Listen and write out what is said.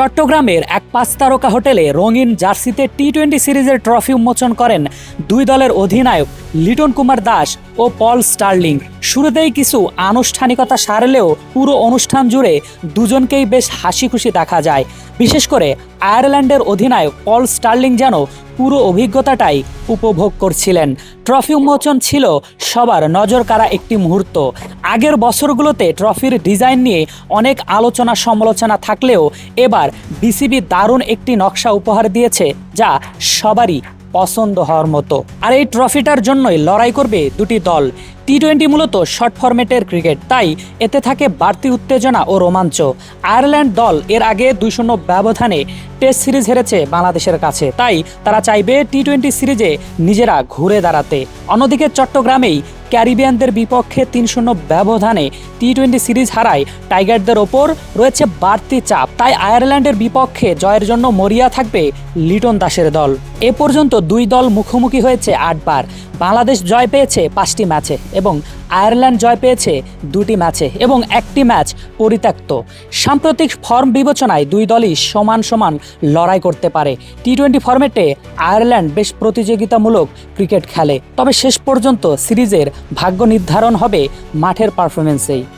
চট্টগ্রামের এক পাঁচ তারকা হোটেলে রঙিন জার্সিতে টি টোয়েন্টি সিরিজের ট্রফি উন্মোচন করেন দুই দলের অধিনায়ক লিটন কুমার দাস ও পল স্টার্লিং। শুরুতেই কিছু আনুষ্ঠানিকতা সারলেও পুরো অনুষ্ঠান জুড়ে দুজনকেই বেশ হাসি খুশি দেখা যায়। বিশেষ করে আয়ারল্যান্ডের অধিনায়ক পল স্টার্লিং যেন পুরো অভিজ্ঞতাটাই উপভোগ করছিলেন। ট্রফি উন্মোচন ছিল সবার নজর কাড়া একটি মুহূর্ত। আগের বছরগুলোতে ট্রফির ডিজাইন নিয়ে অনেক আলোচনা সমালোচনা থাকলেও এবার বিসিবি দারুণ একটি নকশা উপহার দিয়েছে যা সবারই পছন্দ হওয়ার মতো। আর এই ট্রফিটার জন্যই লড়াই করবে দুটি দল। টি টোয়েন্টি মূলত শর্ট ফরম্যাটের ক্রিকেট তাই এতে থাকে বাড়তি উত্তেজনা ও রোমাঞ্চ। আয়ারল্যান্ড দল এর আগে দুই শূন্য ব্যবধানে টেস্ট সিরিজ হেরেছে বাংলাদেশের কাছে, তাই তারা চাইবে টি টোয়েন্টি সিরিজে নিজেরা ঘুরে দাঁড়াতে। অন্যদিকে চট্টগ্রামেই ক্যারিবিয়ানদের বিপক্ষে তিন শূন্য ব্যবধানে টি টোয়েন্টি সিরিজ হারায় টাইগারদের ওপর রয়েছে বাড়তি চাপ, তাই আয়ারল্যান্ডের বিপক্ষে জয়ের জন্য মরিয়া থাকবে লিটন দাসের দল। এ পর্যন্ত দুই দল মুখোমুখি হয়েছে আটবার। বাংলাদেশ জয় পেয়েছে পাঁচটি ম্যাচে এবং আয়ারল্যান্ড জয় পেয়েছে দুটি ম্যাচে এবং একটি ম্যাচ পরিত্যক্ত। সাম্প্রতিক ফর্ম বিবেচনায় দুই দলই সমান সমান লড়াই করতে পারে। টি টোয়েন্টি ফর্মেটে আয়ারল্যান্ড বেশ প্রতিযোগিতামূলক ক্রিকেট খেলে, তবে শেষ পর্যন্ত সিরিজের ভাগ্য নির্ধারণ হবে মাঠের পারফরমেন্সেই